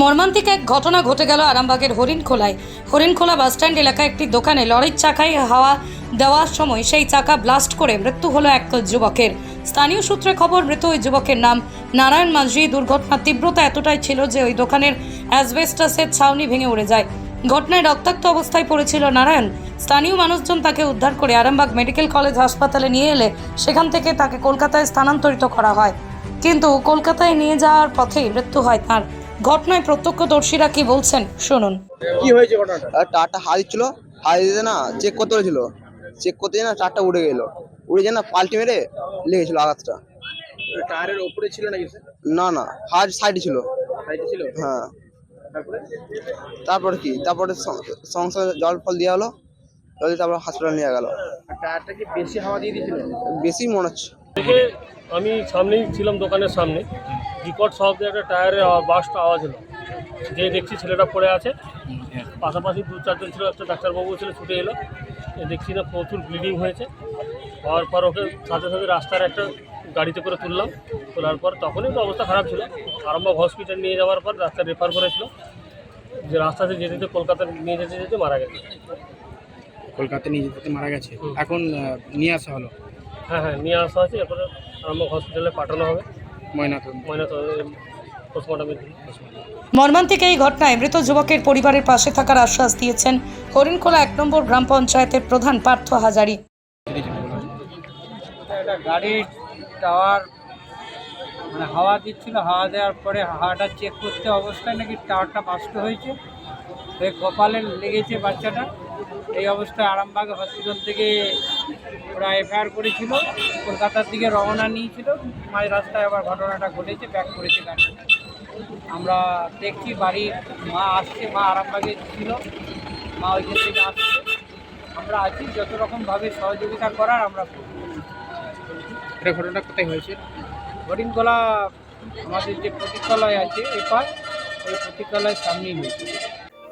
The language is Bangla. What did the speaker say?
মর্মান্তিক এক ঘটনা ঘটে গেল আরামবাগের হরিণখোলায়। হরিণখোলা বাসস্ট্যান্ড এলাকায় একটি দোকানে লরির চাকায় হাওয়া দেওয়ার সময় সেই চাকা ব্লাস্ট করে মৃত্যু হলো এক যুবকের। স্থানীয় সূত্রে খবর, মৃত ওই যুবকের নাম নারায়ণ মাঝি। দুর্ঘটনার তীব্রতা এতটাই ছিল যে ওই দোকানের অ্যাসবেস্টাসের ছাউনি ভেঙে উড়ে যায়। ঘটনায় রক্তাক্ত অবস্থায় পড়েছিল নারায়ণ। স্থানীয় মানুষজন তাকে উদ্ধার করে আরামবাগ মেডিকেল কলেজ হাসপাতালে নিয়ে এলে সেখান থেকে তাকে কলকাতায় স্থানান্তরিত করা হয়। কিন্তু কলকাতায় নিয়ে যাওয়ার পথেই মৃত্যু হয় তার। ঘটনায় প্রত্যক্ষদর্শীরা কি বলছেন? শুনুন। কি হয়েছে ঘটনাটা? দিচ্ছিল হাত দিতে না চেক করতে বলেছিল চেক করতে না টারটা উড়ে গেল। উড়ে যেয়ে না পাল্টি মেরে লেগেছিল আঘাতটা। টায়ারের উপরে ছিল নাকি স্যার না না হাত সাইডে ছিল। সাইডে ছিল? হ্যাঁ। তারপরে? তারপরে কি? তারপরে স- সঙ্গে সঙ্গে জল ফল দেওয়া হলো। জল দিয়ে তারপর হাসপাতাল নিয়ে গেল। টায়ারটা কি বেশি হাওয়া দিয়ে দিয়েছিল? বেশি মনে হচ্ছে। আমি সামনেই ছিলাম দোকানের সামনে। বিকট শব্দে একটা টায়ারের আওয়া- বাসটা আওয়াজ হলো। যে দেখছি ছেলেটা পড়ে আছে পাশাপাশি দু চারজন ছিল একটা ডাক্তারবাবু ছিল ছুটে এলো। এ দেখছি না প্রচুর ব্লিডিং হয়েছে। হওয়ার পর ওকে সাথে সাথে রাস্তার একটা গাড়িতে করে তুললাম। তোলার পর তখনই তো অবস্থা খারাপ ছিল। আরম্ভ হসপিটাল নিয়ে যাওয়ার পর ডাক্তার রেফার করেছিল। যে রাস্তাতে যেতে যেতে কলকাতা নিয়ে যেতে যেতে মারা গেছে। কলকাতা নিয়ে যেতে মারা গেছে। এখন নিয়ে আসা হলো। হ্যাঁ হ্যাঁ নিয়ে আসা আছে এরপরে আরম্ভ হসপিটালে পাঠানো হবে। মর্মান্তিক এই ঘটনায় মৃত যুবকের পরিবারের পাশে থাকার আশ্বাস দিয়েছেন হরিণখোলা এক নম্বর গ্রাম পঞ্চায়েতের প্রধান পার্থ হাজারি। একটা গাড়ির টাওয়ার মানে হাওয়া দিচ্ছিল হাওয়া দেওয়ার পরে হাওয়াটা চেক করতে অবস্থায় নাকি টাওয়ারটা বাস্ট হয়েছে। কপালে লেগেছে বাচ্চাটা। এই অবস্থায় আরামবাগ হসপিটাল থেকে ওরা এফআইআর করেছিল কলকাতার দিকে রওনা নিয়েছিল মাঝ রাস্তায় আবার ঘটনাটা ঘটেছে ব্যাক করেছে গাড়ি। আমরা দেখছি বাড়ির মা আসছে মা আরামবাগে ছিল মা ওইখান থেকে আসছে। আমরা আছি যত রকমভাবে সহযোগিতা করার আমরা। এটা ঘটনাটা কোথায় হয়েছে? হরিণগোলা আমাদের যে প্রতীক্ষালয় আছে এপার ওই প্রতীক্ষালয়ের সামনেই হয়েছে।